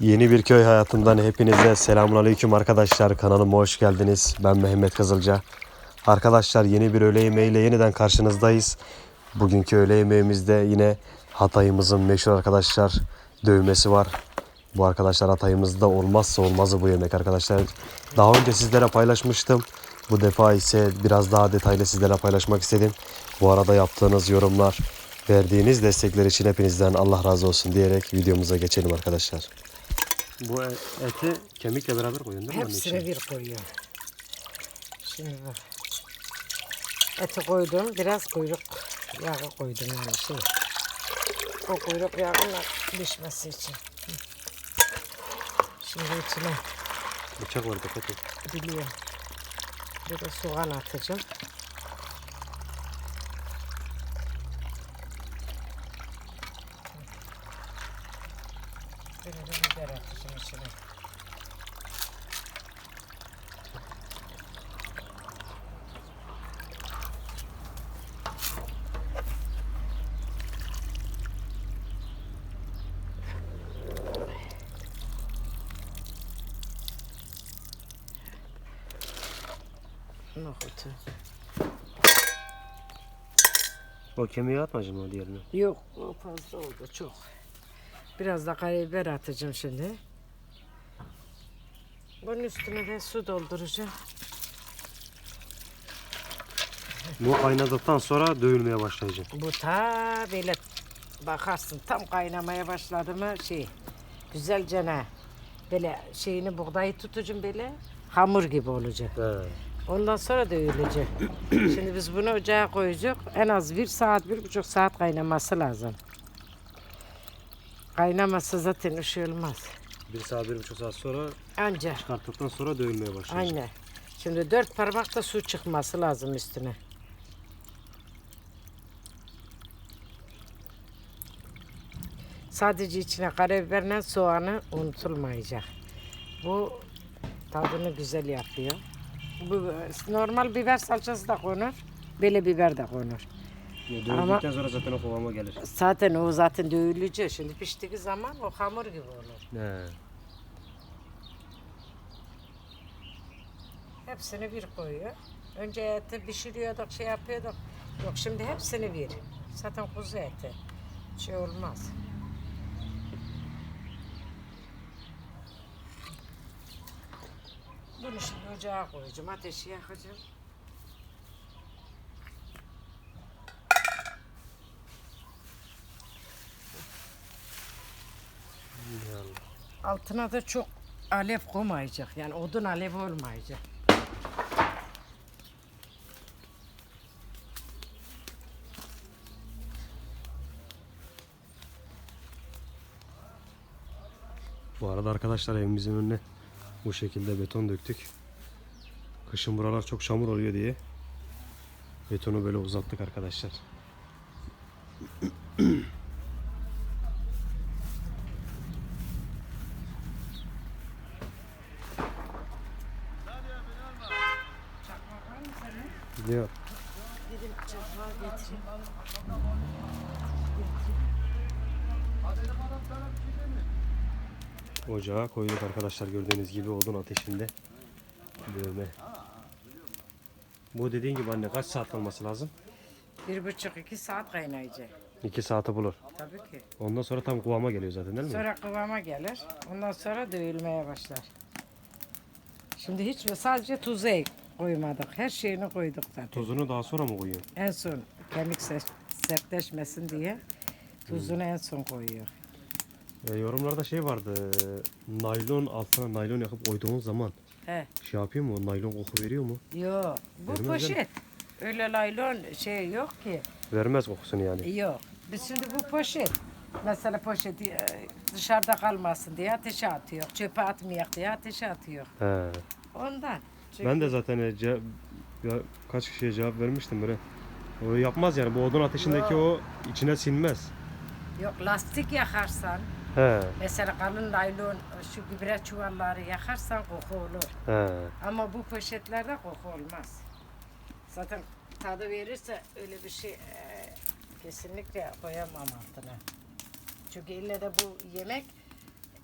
Yeni bir köy hayatından hepinize selamünaleyküm arkadaşlar. Kanalıma hoş geldiniz. Ben Mehmet Kızılca. Arkadaşlar yeni bir öğle yemeğiyle yeniden karşınızdayız. Bugünkü öğle yemeğimizde yine Hatay'ımızın meşhur arkadaşlar dövmesi var. Bu arkadaşlar Hatay'ımızda olmazsa olmazı bu yemek arkadaşlar. Daha önce sizlere paylaşmıştım. Bu defa ise biraz daha detaylı sizlere paylaşmak istedim. Bu arada yaptığınız yorumlar, verdiğiniz destekler için hepinizden Allah razı olsun diyerek videomuza geçelim arkadaşlar. Bu e, eti kemikle beraber koyun değil mi? Hepsine bir koyuyorum. Şimdi bak. Eti koydum. Biraz kuyruk yağı koydum yani şey. O kuyruk yağının pişmesi için. Şimdi içine Bıçak var dikkat et. biliyorum. Bir de soğan atacağım. Bir de biber atacağım içine. Nohutu. O kemiği atmayacağım o diğerini. Yok o fazla oldu çok. Biraz da karabiber atacağım şimdi. Bunun üstüne de su dolduracağım. Bu kaynadıktan sonra dövülmeye başlayacak. Bu ta böyle bakarsın tam kaynamaya başladı mı şey güzelce ne böyle şeyini buğdayı tutacağım böyle hamur gibi olacak. He. Ondan sonra dövülecek. Şimdi biz bunu ocağa koyacak. En az bir saat, bir buçuk saat kaynaması lazım. Kaynamasa zaten ışığı olmaz. Bir saat, bir buçuk saat sonra Anca. çıkarttıktan sonra dövülmeye başlayacak. Aynen. Şimdi dört parmakta su çıkması lazım üstüne. Sadece içine karabiberle soğanı unutulmayacak. Bu tadını güzel yapıyor. Bu normal biber salçası da konur. Böyle biber de konur. Dövüldükten sonra zaten o kıvama gelir. Zaten o zaten dövülücü. Şimdi piştiği zaman o hamur gibi olur. He. Hepsini bir koyuyor. Önce eti pişiriyorduk, şey yapıyorduk. Yok şimdi hepsini bir. Zaten kuzu eti. Şey olmaz. Bunu şimdi ocağa koyacağım. Ateşi yakacağım. Altına da çok alev koymayacak. Yani odun alev olmayacak. Bu arada arkadaşlar evimizin önüne bu şekilde beton döktük. Kışın buralar çok çamur oluyor diye betonu böyle uzattık arkadaşlar. Gidiyor. Dedim çakmağı getireyim. Ocağa koyduk arkadaşlar gördüğünüz gibi odun ateşinde dövme. Bu dediğin gibi anne kaç saat olması lazım? Bir buçuk iki saat kaynayacak. 2 saati bulur. Tabii ki. Ondan sonra tam kıvama geliyor zaten değil mi? Sonra kıvama gelir. Ondan sonra dövülmeye başlar. Şimdi hiç sadece tuzu ek- koymadık. Her şeyini koyduk zaten. Tuzunu daha sonra mı koyuyor? En son kemik se- sertleşmesin diye tuzunu en son koyuyor. E, yorumlarda şey vardı. e, Naylon altına naylon yakıp koyduğun zaman He. şey yapıyor mu? Naylon koku veriyor mu? Yok. Bu Vermez poşet. Öyle laylon şey yok ki. Vermez kokusunu yani. Yok. Biz şimdi bu poşet. Mesela poşet e, dışarıda kalmasın diye ateşe atıyor. Çöpe atmayak diye ateşe atıyor. He. Ondan. Çünkü Ben de zaten e, ce- ya, kaç kişiye cevap vermiştim böyle. O yapmaz yani bu odun ateşindeki o içine sinmez. Yok lastik yakarsan He. mesela kalın naylon şu gübre çuvalları yakarsan koku olur. He. Ama bu poşetlerde koku olmaz. Zaten tadı verirse öyle bir şey e, kesinlikle koyamam altına. Çünkü ille de bu yemek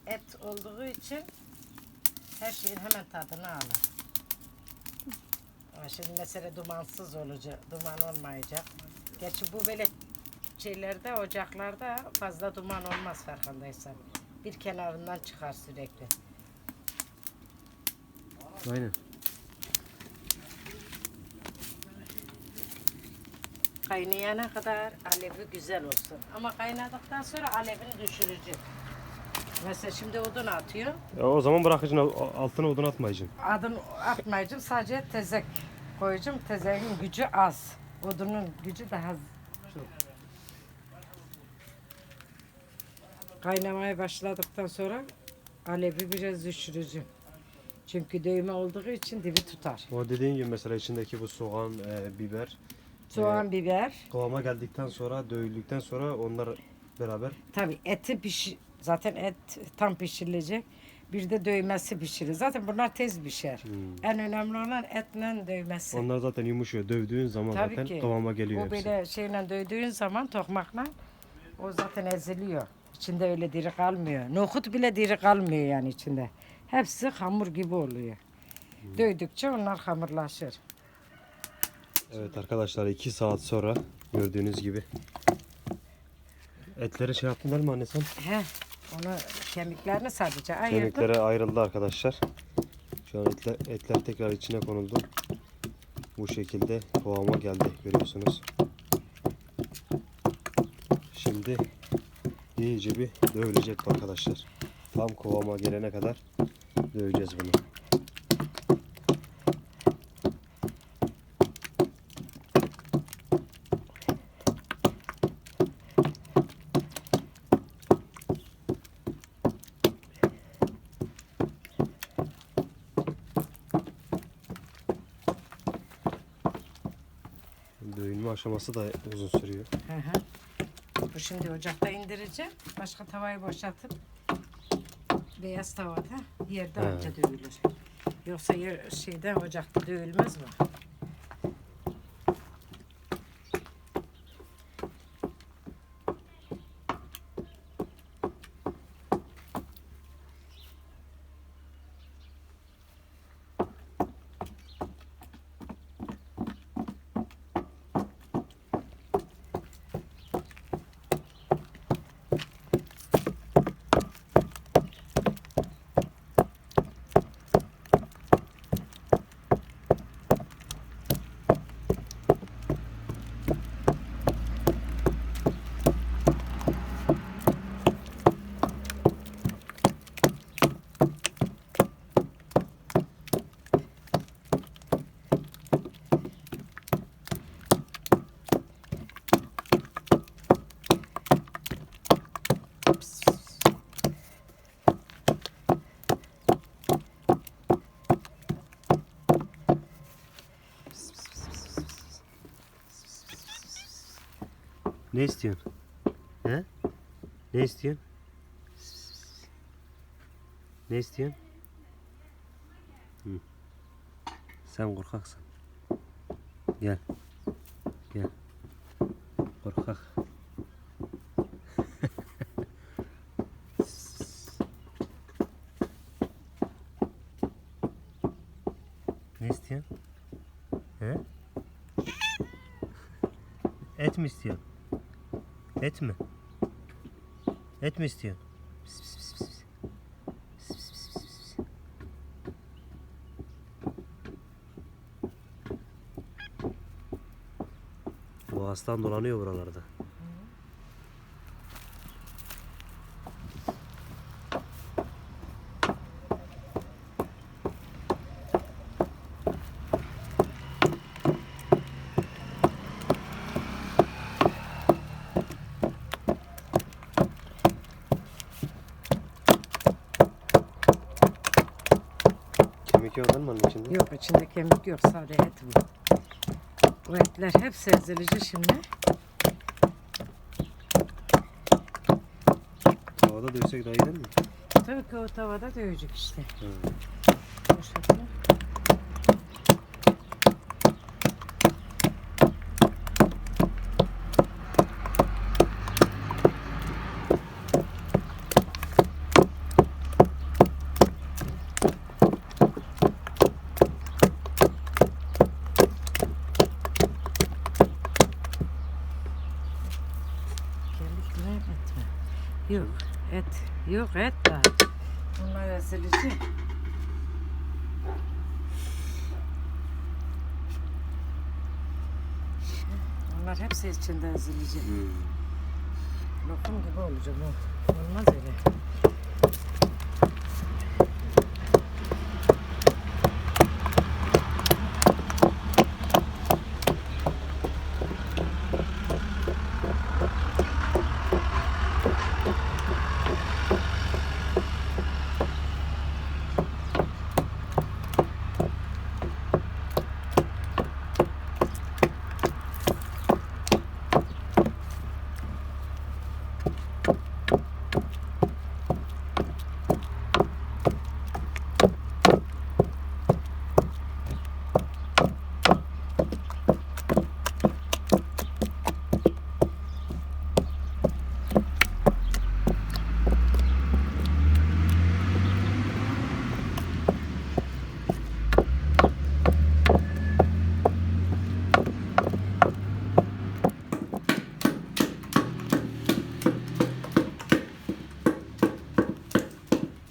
et olduğu için her şeyin hemen tadını alır. Ama şimdi mesele dumansız olacak, duman olmayacak. Gerçi bu böyle şeylerde, ocaklarda fazla duman olmaz farkındaysan. Bir kenarından çıkar sürekli. Aynen. Kaynayana kadar alevi güzel olsun. Ama kaynadıktan sonra alevini düşürücü. Mesela şimdi odun atıyor. Ya o zaman bırakacaksın altına odun atmayacaksın. Adım atmayacağım sadece tezek koyacağım. Tezeğin gücü az. Odunun gücü daha çok. Kaynamaya başladıktan sonra alevi biraz düşürücü. Çünkü dövme olduğu için dibi tutar. O dediğin gibi mesela içindeki bu soğan, e, biber Soğan, biber. kıvama geldikten sonra, dövüldükten sonra onlar beraber Tabii eti pişi zaten et tam pişirilecek. Bir de dövmesi pişirir. Zaten bunlar tez pişer. En önemli olan etle dövmesi. onlar zaten yumuşuyor. Dövdüğün zaman Tabii zaten ki. kıvama geliyor O hepsi. böyle şeyle dövdüğün zaman tokmakla o zaten eziliyor. İçinde öyle diri kalmıyor. Nohut bile diri kalmıyor yani içinde. Hepsi hamur gibi oluyor. Dövdükçe onlar hamurlaşır. Evet arkadaşlar 2 saat sonra gördüğünüz gibi etleri şey değil mi anne sen? He, onu kemiklerini sadece ayırdım. Kemikleri ayrıldı arkadaşlar. Şu an etler, etler tekrar içine konuldu. Bu şekilde kıvama geldi görüyorsunuz. Şimdi iyice bir dövülecek arkadaşlar. Tam kıvama gelene kadar döveceğiz bunu. Dövülme aşaması da uzun sürüyor. Hı hı. Bu şimdi ocakta indireceğim. Başka tavayı boşaltıp beyaz tavada yerde He. anca dövülür. Yoksa yer, şeyde ocakta dövülmez mi? Ne istiyorsun? He? Ne istiyorsun? Ne istiyorsun? Hı. Sen korkaksın. Gel. Gel. Korkak. ne istiyorsun? He? Et mi istiyorsun? Et mi? Et mi istiyorsun? Pis, pis, pis, pis. Bu aslan dolanıyor buralarda. Değil mi onun içinde? Yok içinde kemik yok sadece et bu. Bu etler hep ezilici şimdi. Havada dövsek daha iyi değil mi? Tabii ki o tavada dövecek işte. Hı. Bu şekilde. Yok et. Yok et var. Bunlar esilici. Bunlar hepsi içinde ezilici. Lokum gibi olacak bu. Olmaz öyle.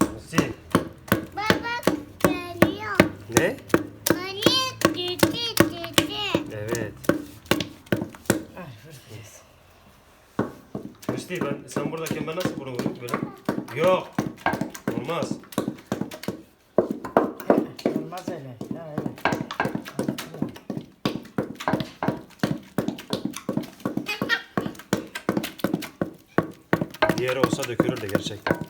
Musti. Baba geliyor. Ne? Anne dedi dedi. Evet. Ay hırpıyız. Musti ben sen buradayken ben nasıl bunu vurayım böyle? Yok. Olmaz. Olmaz öyle. Ya öyle. Diğeri olsa dökülür de gerçekten.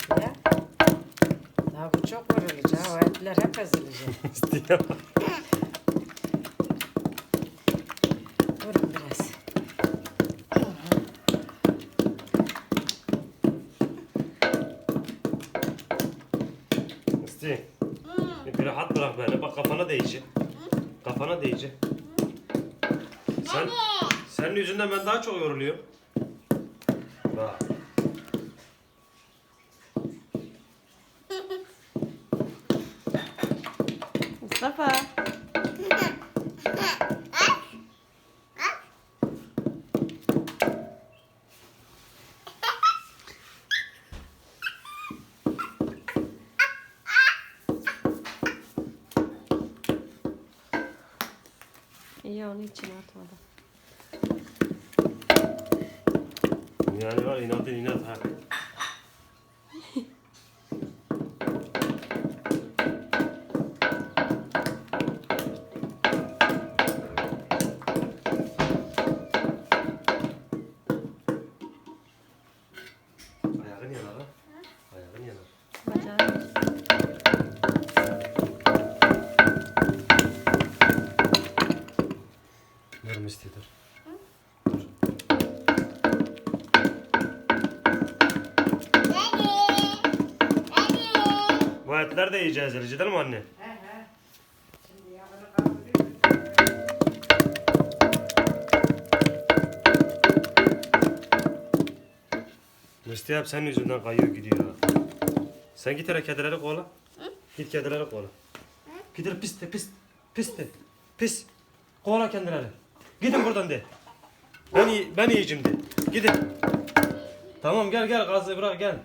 Kafana değecek. Kafana değecek. Sen, senin yüzünden ben daha çok yoruluyorum. Bak. Mustafa. İyi onu içine atmadı. Yani var inadın inat ha. Etler de yiyeceğiz Elici değil mi anne? He he. Şimdi yağını kaldırıyorum. Musti hep senin yüzünden kayıyor gidiyor. Sen git hele kedileri kovala. Git kedileri kovala. Gider pis de pis. Pis de. Pis. Kovala kendileri. Gidin buradan de. Ben, ben yiyeceğim de. Gidin. Tamam gel gel gazı bırak gel.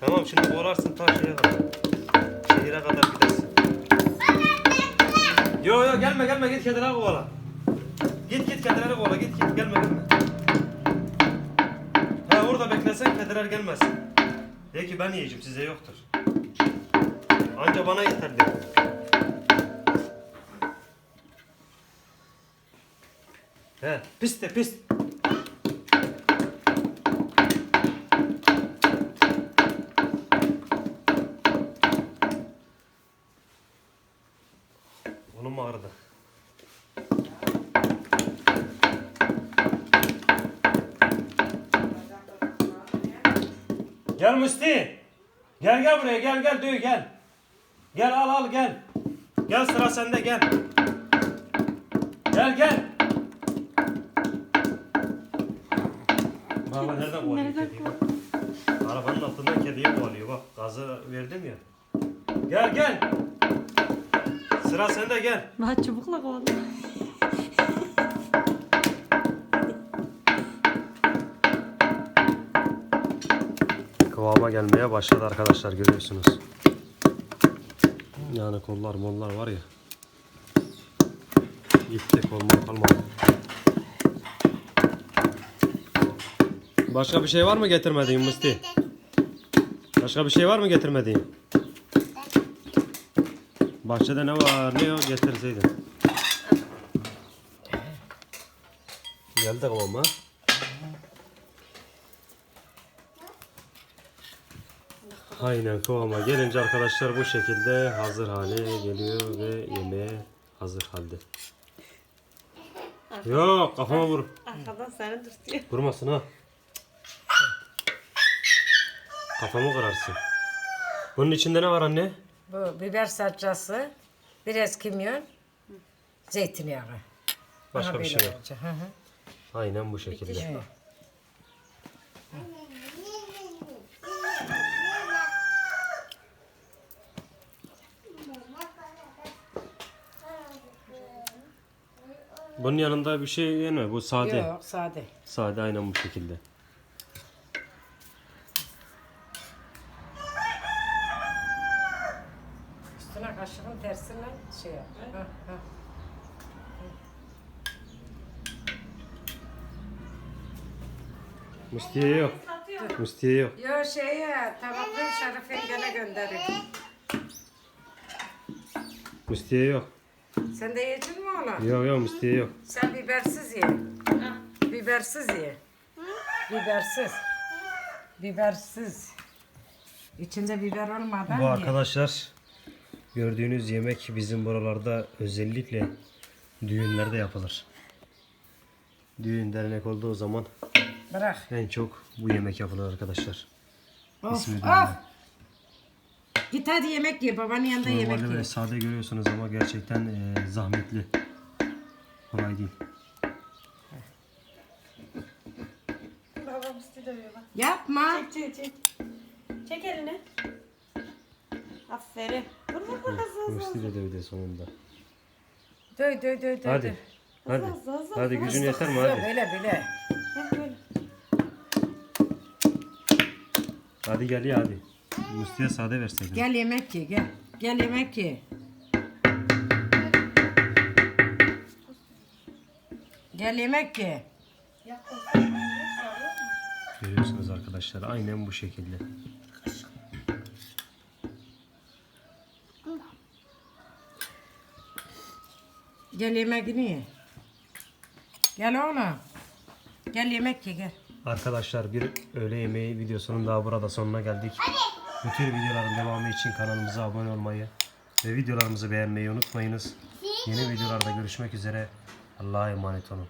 Tamam şimdi kovalarsın ta şeye kadar. Şehire kadar gidersin. Yo yo gelme gelme git kedileri kovala. Git git kedileri kovala git git gelme gelme. Ha orada beklesen kediler gelmez. De ki ben yiyeceğim size yoktur. Anca bana yeter de. He pis de pis. Onun mu ağrıdı? Gel Musti. Gel gel buraya gel gel düğü gel. Gel al al gel. Gel sıra sende gel. Gel gel. Baba nereden kovalıyor kediyi? bak. Arabanın altından kediyi kovalıyor bak. Gazı verdim ya. Gel gel. Sıra sende gel. Daha çubukla kovaladı. Kıvama gelmeye başladı arkadaşlar görüyorsunuz. Yani kollar mollar var ya. Gitti kollar kalmadı. Başka bir şey var mı getirmediğin Musti? Başka bir şey var mı getirmediğin? Bahçede ne var ne yok getirseydin. Geldi kıvama. Aynen kıvama gelince arkadaşlar bu şekilde hazır hale geliyor ve yemeğe hazır halde. Yok kafama vur. Arkadan seni dürtüyor. Vurmasın ha. Kafamı kırarsın. Bunun içinde ne var anne? Bu biber salçası, biraz kimyon, zeytinyağı. Başka Aha, bir şey yok. Hı hı. Aynen bu şekilde. Evet. Bunun yanında bir şey yeme. Bu sade. Yok sade. Sade aynen bu şekilde. Üstüne kaşığın tersiyle şey yap. Hı, hı. Mustiye yok. Mustiye yok. Yo şey ya tabakları Şerif yengene gönderin. Mustiye yok. Sen de yedin mi oğlum? Yok yok mustiye yok. Sen bibersiz ye. Bibersiz ye. Bibersiz. Bibersiz. İçinde biber olmadan Bu ye. arkadaşlar gördüğünüz yemek bizim buralarda özellikle düğünlerde yapılır. Düğün dernek olduğu zaman Bırak. en çok bu yemek yapılır arkadaşlar. Of İsmi of. düğünde. Git hadi yemek ye. Babanın yanında yemek Normalde ye. böyle sade görüyorsunuz ama gerçekten e, zahmetli. Kolay değil. Babam üstü dövüyor bak. Yapma. Çek çek çek. Çek elini. Aferin. Vur vur vur hızlı hızlı. Musti de dövdü sonunda. Döy döy döy döy. Hadi. Hadi. hızlı, hızlı, Hadi hızlı. gücün yeter mi hadi? böyle böyle. Heh, böyle. Hadi gel ya hadi. Musti'ye sade verseydin. Gel yemek ye gel. Gel yemek ye. Gel yemek ye. Görüyorsunuz arkadaşlar aynen bu şekilde. Gel yemeğini ye. Gel oğlum. Gel yemek ye gel. Arkadaşlar bir öğle yemeği videosunun daha burada sonuna geldik. Bu tür videoların devamı için kanalımıza abone olmayı ve videolarımızı beğenmeyi unutmayınız. Yeni videolarda görüşmek üzere. Allah'a emanet olun.